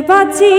বাঁচি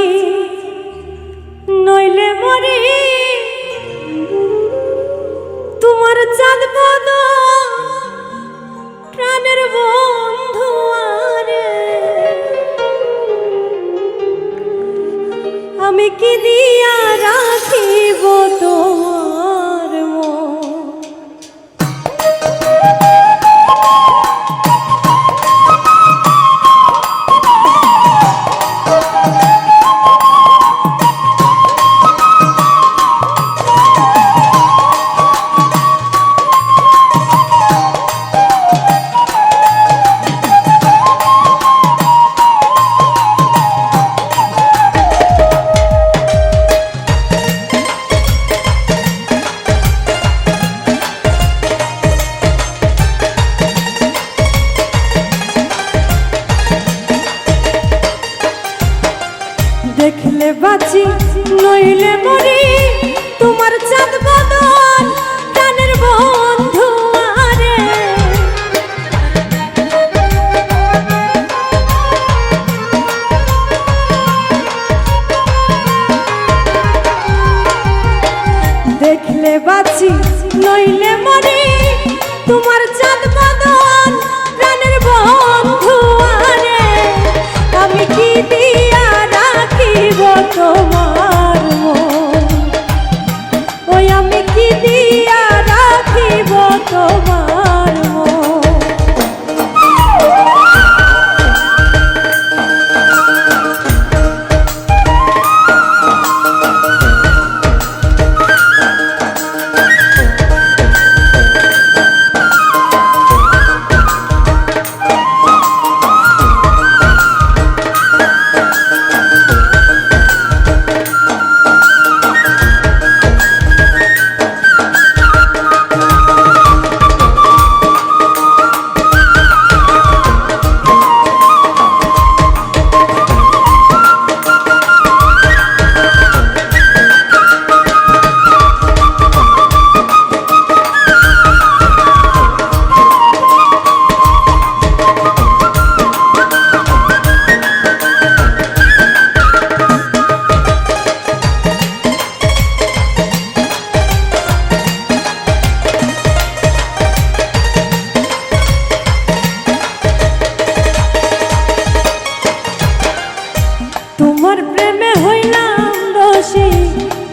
তোমার প্রেমে হইলাম দোষী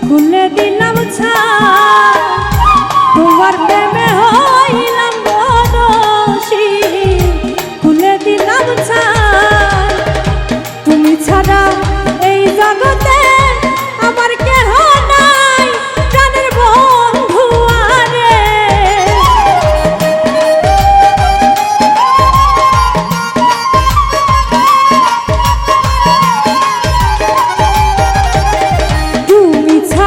খুলে দিলাম ছা তোমার প্রেমে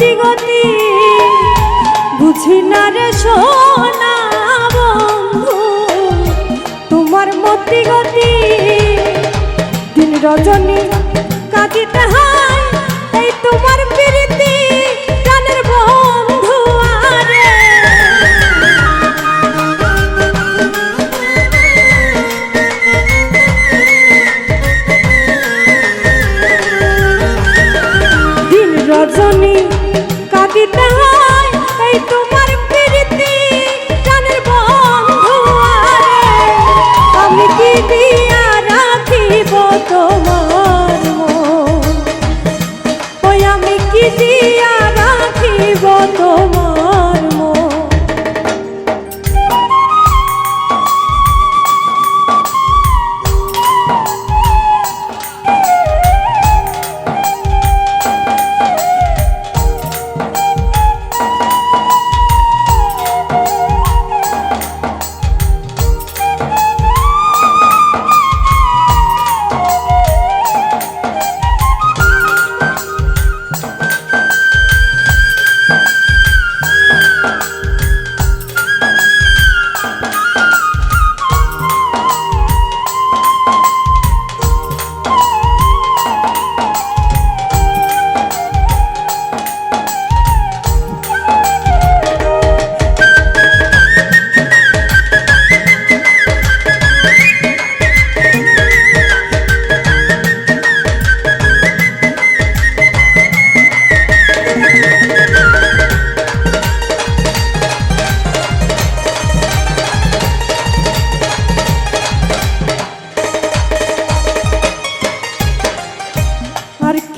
মতি গতি বুঝি না রে সোনা বন্ধু, তোমার মতি গতি দিন রজনী কাজিতে হয় এই তোমার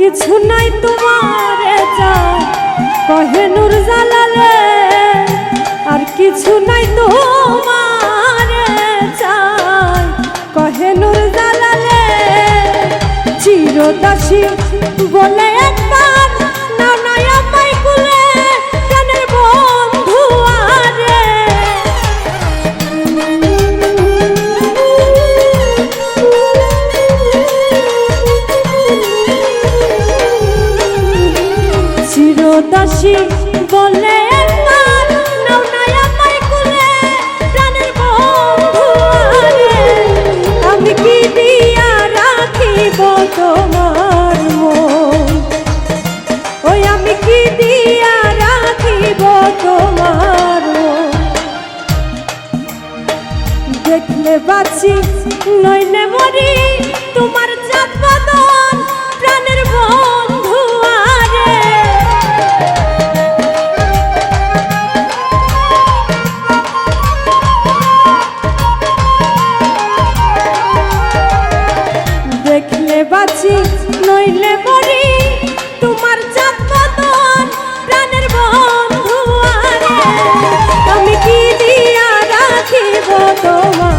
কিছু নাই তোমার কহে নূর জালালে, আর কিছু নাই তোমার চাই কহে নূর জালালে, চিরদাসী বলে একবার চিরদাসী বলে আমি কি দিয়া রাখিব তোমার মন? ওই আমি কি দিয়া রাখিব তোমার দেখলে বাঁচি, নইলে মরি, তোমার কথা তোমার